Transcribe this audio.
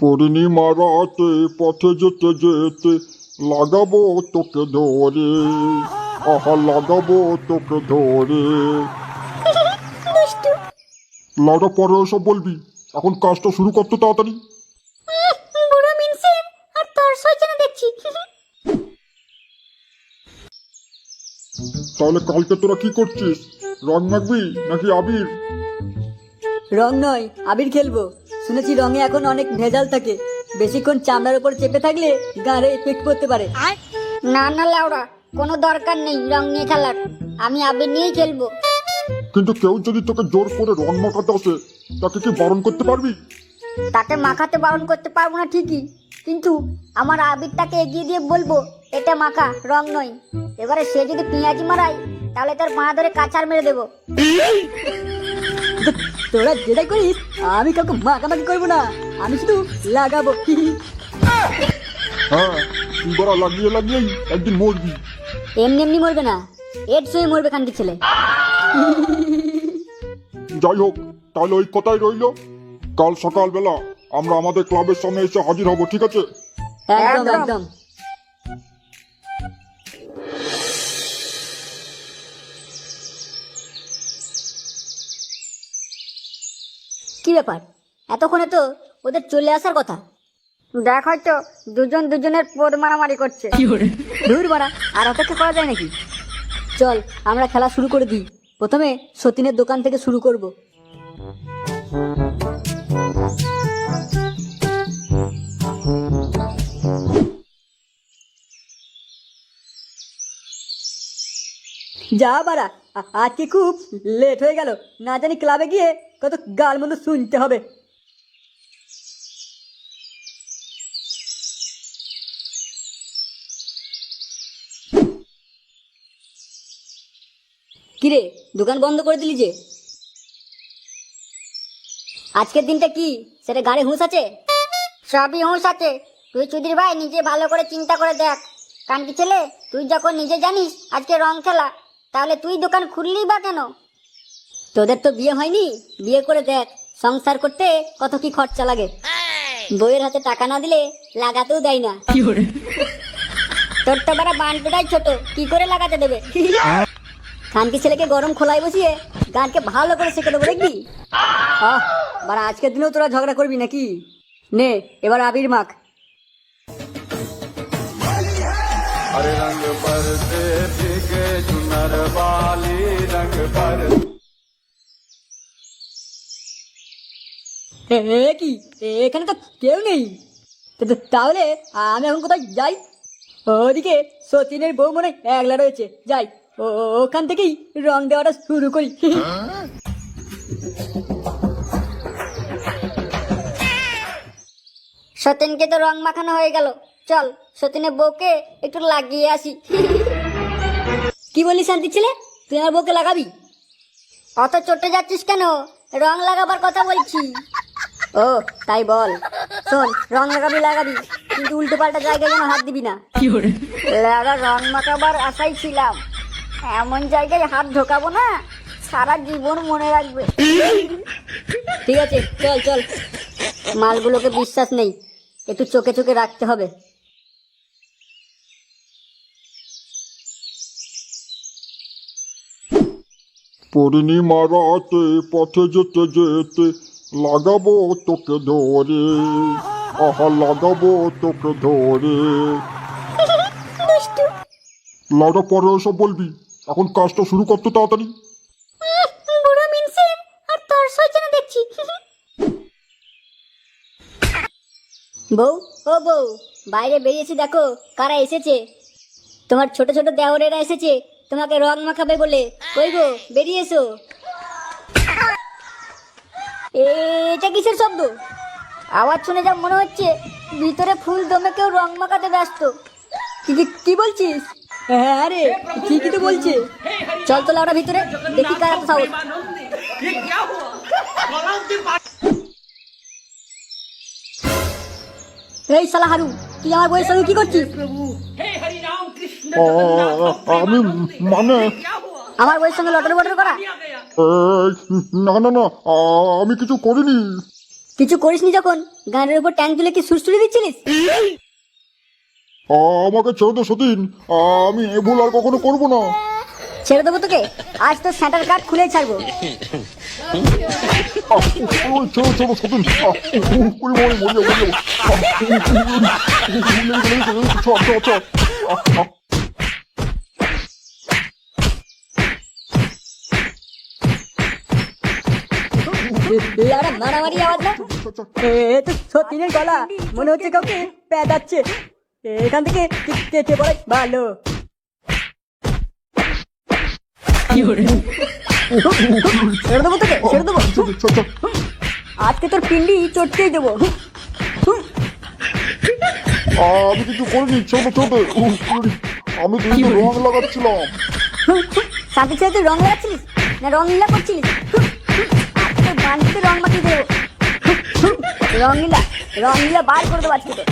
পূর্ণিমা রাতে পথে যেতে যেতে লাগাবো তোকে ধরে। আহা লাগাবো তোকে ধরে। লাউটা পরে সব বলবি? এখন কাজটা শুরু করতে তাড়াতাড়ি। বুড়ো মিনসেন আর তোর সইছে না দেখছি। তাহলে কালকে তোরা কি করছিস? রং মাখবি নাকি আবির? রং নয় আবির খেলব। শুনেছি রঙে এখন অনেক ভেজাল থাকে। বেশিক্ষণ চামড়ার উপর চেপে থাকলে গাড়ে এফেক্ট করতে পারে। না না লাউড়া কোনো দরকার নেই রং নিয়ে খেলার। আমি আবির নিয়েই খেলব। কিন্তু কেউ যদি তোকে জোর করে রং মাখাতে আসে তাকে কি বারণ করতে পারবি? তাকে মাখাতে বারণ করতে পারব না ঠিকই। কিন্তু আমার আবিরটাকে এগিয়ে দিয়ে বলব এটা মাখা রং নয়। এবারে সে যদি পেঁয়াজি মারায় তাহলে তার পা ধরে কাছার মেরে দেবো। তোরা যেটাই করিস আমি কাউকে মাখামাখি করব না। আমি শুধু লাগাবো। হ্যাঁ তুই বড় লাগিয়ে লাগিয়েই একদিন মরবি। এমনি এমনি মরবে না। এর মরবে ছেলে। যাই হোক তাহলে ওই কথাই রইল। কাল সকালবেলা আমরা আমাদের ক্লাবের সামনে এসে হাজির হব ঠিক আছে? একদম একদম। ব্যাপার? এতক্ষণে তো ওদের চলে আসার কথা। দেখ হয়তো দুজন দুজনের পদ মারামারি করছে। ধুর বাড়া আর অপেক্ষা করা যায় নাকি? চল আমরা খেলা শুরু করে দিই। প্রথমে সতীনের দোকান থেকে শুরু করব। যা বাড়া আজকে খুব লেট হয়ে গেল। না জানি ক্লাবে গিয়ে কত গাল মতো শুনতে হবে। কিরে দোকান বন্ধ করে দিলি যে? আজকের দিনটা কি? সেটা গাড়ি হুঁশ আছে? সবই হুঁশ আছে। তুই চুদির ভাই, নিজে ভালো করে চিন্তা করে দেখ। কানকি ছেলে, তুই যখন নিজে জানিস আজকে রং খেলা, তাহলে তুই দোকান খুললি বা কেন? তোদের তো বিয়ে হয়নি বিয়ে করে দেখ সংসার করতে কত কি খরচা লাগে বইয়ের হাতে টাকা না দিলে লাগাতেও দেয় না তোর তো বারা বানটাই ছোট কি করে লাগাতে দেবে খানকি ছেলেকে গরম খোলায় বসিয়ে গানকে ভালো করে শেখে দেবো দেখবি আহ বারা আজকের দিনেও তোরা ঝগড়া করবি নাকি নে এবার আবির মাখ हरे रंग पर से भीगे चुनर वाली रंग पर এ কি? এখানে তো কেউ নেই। তাহলে আমি এখন কোথায় যাই? ওদিকে সতীনের বউ মনে একলা রয়েছে। যাই ওখান থেকেই রং দেওয়াটা শুরু করি। সতীনকে তো রং মাখানো হয়ে গেল। চল সতীনের বউকে একটু লাগিয়ে আসি। কি বলি শান্তি ছেলে? তুই আমার বউকে লাগাবি? অত চটে যাচ্ছিস কেন? রং লাগাবার কথা বলছি। ও তাই বল। শোন রং লাগাবি লাগাবি কিন্তু উল্টো পাল্টা জায়গায় যেন হাত দিবি না। লেওরা রং মাখাবার আশাই ছিলাম। এমন জায়গায় হাত ঢোকাবো না সারা জীবন মনে রাখবে। ঠিক আছে চল চল। মালগুলোকে বিশ্বাস নেই একটু চোখে চোখে রাখতে হবে। পূর্ণিমা রাতে পথে যেতে যেতে লাগাবো তোকে ধরে আহা লাগাবো তোকে ধরে লাউটা পরে সব বলবি এখন কাজটা শুরু করতে তাড়াতাড়ি বুড়ো মিনসেন আর তোর সইছে না দেখছি বউ ও বউ বাইরে বেরিয়েছে দেখো কারা এসেছে? তোমার ছোট ছোট দেওরেরা এসেছে তোমাকে রং মাখাবে বলে। কই গো বেরিয়ে এসো। এ- এটা কিসের শব্দ? আওয়াজ শুনে যা মনে হচ্ছে ভিতরে ফুল দমে কেউ রং মাখাতে ব্যস্ত। কি বলছিস? হ্যাঁ রে ঠিকই তো বলছে। চল তো লাউডা ভিতরে দেখি কার এই সালা হারু তুই আমার বইয়ের সঙ্গে কি করছিস? আমি মানে আমার বইয়ের সঙ্গে লটার বটার করা? এই, না না না আ, আমি কিছু করিনি কিছু করিসনি যখন গানের উপর ট্যাঙ্ক তুলে কি সুরসুরি দিচ্ছিলিস আ, আমাকে ছেড়ে দে সতীন আ, আমি এ ভুল আর কখনো করব না ছেড়ে দেবো তোকে আজ তো স্যাঁটার কার্ড খুলে ছাড়বো আহ, ওই ছেড়ে ছেড়ে সতীন আহ, ওই মরে মরে মরে যাব। আহ, লেগে গেলে, লেগে গেলে, চ, চ, চ। আহ, আহ। মারামারি আওয়াজ না? এ তো সতীনের গলা। মনে হচ্ছে কাউকে পেঁদাচ্ছে। এখান থেকে কেটে পড়াই ভালো। ছেড়ে দেবো তোকে ছেড়ে দেবো। চ, চ, চ। আজকে তোর পিন্ডি চটকেই দেবো। আমি কিছু করিনি। উহ, উহ, আমি তো রং লাগাচ্ছিলাম। সাথে তুই রং লাগাচ্ছিলিস? না রং লীলা করছিলিস? বান্ধিতে রং মাখিয়ে দেবো। রঙিলা রঙিলা বার করে দেবো আজকে তো।